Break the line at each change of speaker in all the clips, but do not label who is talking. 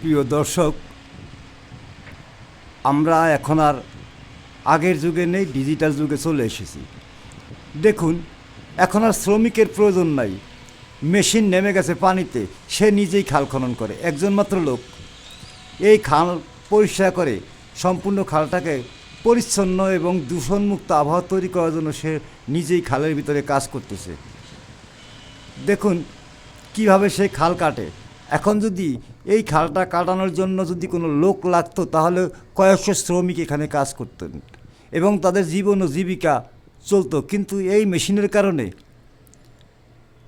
প্রিয় দর্শক, আমরা এখন আর আগের যুগে নেই, ডিজিটাল যুগে চলে এসেছি। দেখুন, এখন আর শ্রমিকের প্রয়োজন নাই। মেশিন নেমে গেছে পানিতে, সে নিজেই খাল খনন করে। একজন মাত্র লোক এই খাল পরিষ্কার করে, সম্পূর্ণ খালটাকে পরিচ্ছন্ন এবং দূষণমুক্ত আবহাওয়া তৈরি করার জন্য সে নিজেই খালের ভিতরে কাজ করতেছে। দেখুন, কীভাবে সে খাল কাটে। এখন যদি এই খালটা কাটানোর জন্য যদি কোনো লোক লাগতো, তাহলে কয়েকশো শ্রমিক এখানে কাজ করতেন এবং তাদের জীবন ও জীবিকা চলতো। কিন্তু এই মেশিনের কারণে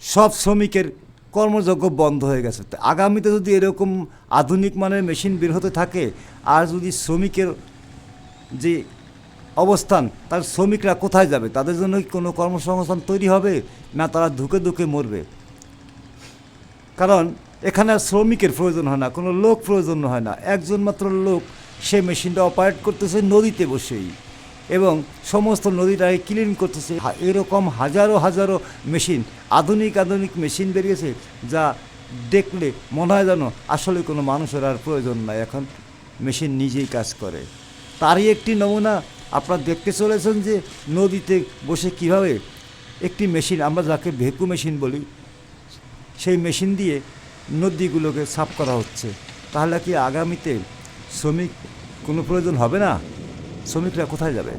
সব শ্রমিকের কর্মযজ্ঞ বন্ধ হয়ে গেছে। আগামীতে যদি এরকম আধুনিক মানের মেশিন বের হতে থাকে, আর যদি শ্রমিকের যে অবস্থান, তার শ্রমিকরা কোথায় যাবে? তাদের জন্য কি কোনো কর্মসংস্থান তৈরি হবে? না তারা ধুকে ধুকে মরবে? কারণ এখানে শ্রমিকের প্রয়োজন হয় না, কোনো লোক প্রয়োজন হয় না। একজন মাত্র লোক, সে মেশিনটা অপারেট করতেছে নদীতে বসেই এবং সমস্ত নদীটাকে ক্লিন করতেছে। এরকম হাজারো হাজারো মেশিন, আধুনিক আধুনিক মেশিন বেরিয়েছে যা দেখলে মনে হয় যেন আসলে কোনো মানুষের আর প্রয়োজন নাই। এখন মেশিন নিজেই কাজ করে। তারই একটি নমুনা আপনারা দেখতে চলেছেন যে নদীতে বসে কীভাবে একটি মেশিন, আমরা যাকে ভেকু মেশিন বলি, সেই মেশিন দিয়ে নদীগুলোকে সাফ করা হচ্ছে। তাহলে কি আগামীতে শ্রমিক কোনো প্রয়োজন হবে না? শ্রমিকরা কোথায় যাবে?